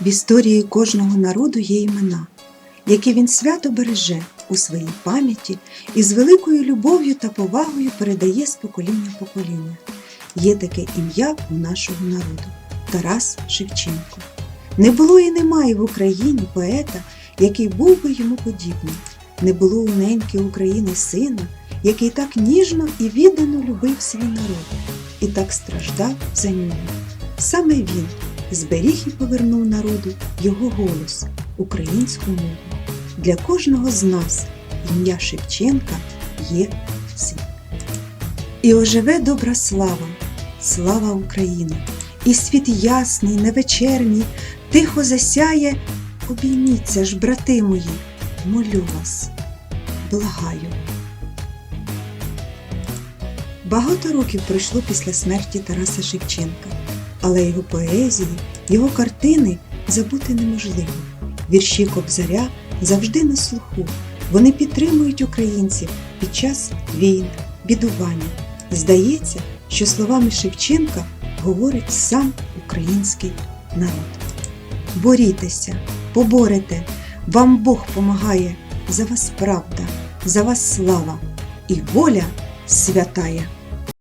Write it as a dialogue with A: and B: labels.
A: В історії кожного народу є імена, які він свято береже у своїй пам'яті і з великою любов'ю та повагою передає з покоління в покоління. Є таке ім'я у нашого народу Тарас Шевченко. Не було і немає в Україні поета, який був би йому подібним. Не було у неньки України сина, який так ніжно і віддано любив свій народ і так страждав за нього. Саме він зберіг і повернув народу його голос, українську мову. Для кожного з нас ім'я Шевченка є світ. І оживе добра слава, слава України, і світ ясний, невечерній, тихо засяє. Обійміться ж, брати мої, молю вас, благаю. Багато років пройшло після смерті Тараса Шевченка, але його поезії, його картини забути неможливо. Вірші Кобзаря завжди на слуху. Вони підтримують українців під час війн, бідування. Здається, що словами Шевченка говорить сам український народ. Борітеся, поборете, вам Бог помагає, за вас правда, за вас слава і воля святая.